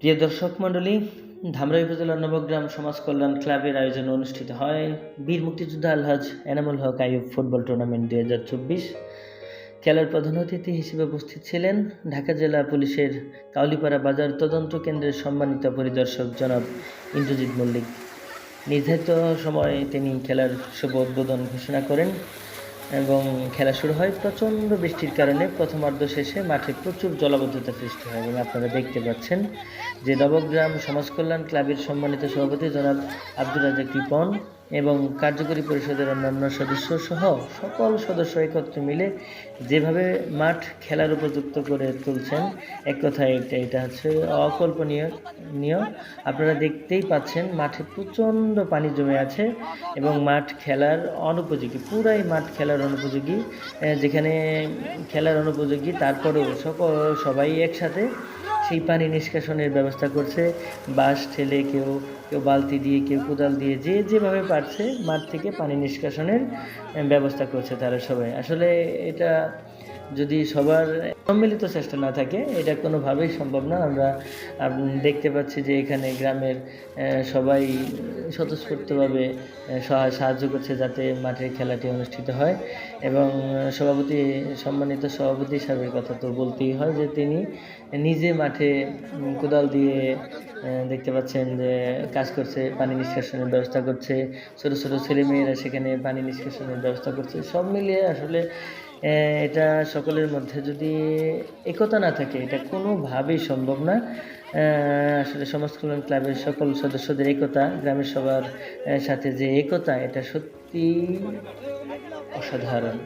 প্রিয় দর্শক মণ্ডলী, ধামরাই উপজেলা নবগ্রাম সমাজ কল্যাণ ক্লাবের আয়োজনে অনুষ্ঠিত হয় বীর মুক্তিযোদ্ধা আলহাজ এনামুল হক আইয়ুব ফুটবল টুর্নামেন্ট দুই হাজার চব্বিশ। খেলার প্রধান অতিথি হিসেবে উপস্থিত ছিলেন ঢাকা জেলা পুলিশের কাউলিপাড়া বাজার তদন্ত কেন্দ্রের সম্মানিত পরিদর্শক জনাব ইন্দ্রজিৎ মল্লিক। নির্ধারিত সময়ে তিনি খেলার শুভ উদ্বোধন ঘোষণা করেন। এবং খেলা শুরু হয় প্রচণ্ড বৃষ্টির কারণে প্রথমার্ধ শেষে মাঠে প্রচুর জলাবদ্ধতা সৃষ্টি হয় এবং আপনারা দেখতে পাচ্ছেন যে নবগ্রাম সমাজকল্যাণ ক্লাবের সম্মানিত সভাপতি জনাব আব্দুল রাজাক রিপন এবং কার্যকরী পরিষদের অন্যান্য সদস্য সহ সকল সদস্য একত্রে মিলে যেভাবে মাঠ খেলার উপযুক্ত করে তুলছেন, এক কথায় এটা এটা হচ্ছে অকল্পনীয়, নিয়। আপনারা দেখতেই পাচ্ছেন মাঠে প্রচণ্ড পানি জমে আছে এবং মাঠ খেলার অনুপযোগী, পুরাই মাঠ খেলার অনুপযোগী যেখানে খেলার অনুপযোগী, তারপরেও সকল সবাই একসাথে সেই পানি নিষ্কাশনের ব্যবস্থা করছে। বাঁশ, ঠেলে কেউ কেউ বালতি দিয়ে, কেউ কোদাল দিয়ে যে যেভাবে পারছে মাঠ থেকে পানি নিষ্কাশনের ব্যবস্থা করছে তারা সবাই। আসলে এটা যদি সবার সম্মিলিত চেষ্টা না থাকে, এটা কোনোভাবেই সম্ভব না। আমরা দেখতে পাচ্ছি যে এখানে গ্রামের সবাই স্বতঃস্ফূর্তভাবে সহায় সাহায্য করছে যাতে মাঠের খেলাটি অনুষ্ঠিত হয় এবং সভাপতি, সম্মানিত সভাপতি সাহেবের কথা তো বলতেই হয় যে তিনি নিজে মাঠে কোদাল দিয়ে দেখতে পাচ্ছেন যে কাজ করছে, পানি নিষ্কাশনের ব্যবস্থা করছে। ছোট ছোট ছেলেমেয়েরা সেখানে পানি নিষ্কাশনের ব্যবস্থা করছে। সব মিলিয়ে আসলে এটা সকলের মধ্যে যদি একতা না থাকে, এটা কোনোভাবেই সম্ভব না। আসলে সমাজ কল্যাণ ক্লাবের সকল সদস্যদের একতা, গ্রামের সবার সাথে যে একতা, এটা সত্যি অসাধারণ।